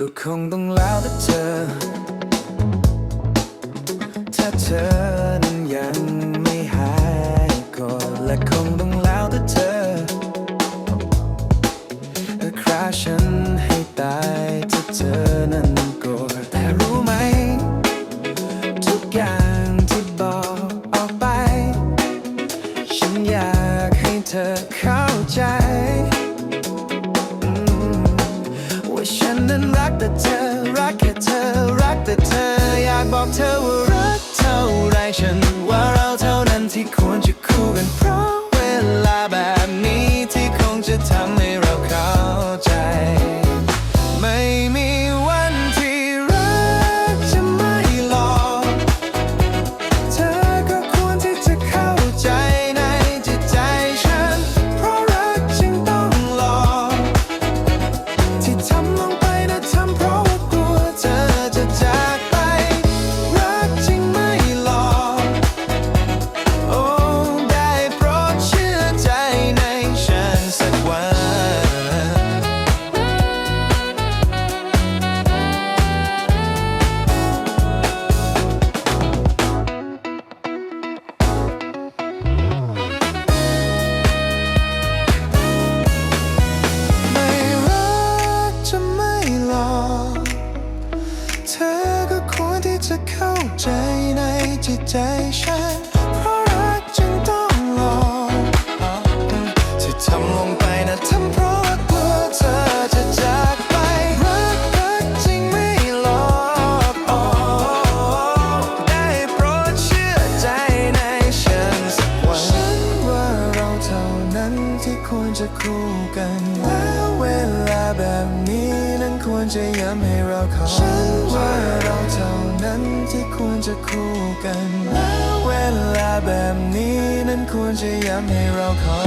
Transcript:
ก็คงต้องแล้วแต่เธอ ถ้าเธอ ฉันให้ตายถ้าเธอนั้นโกรธแต่รู้ไหม ทุกอย่างที่บอกออกไป ฉันอยากให้เธอเข้าใจ ว่าฉันนั้นรักแต่เธอ to cool Jane, agitation. ควรจะย้ำให้เราเข้าใจว่าเราเท่านั้นที่ควรจะคู่กันเวลาแบบนี้นั้นควรจะย้ำให้เราเข้า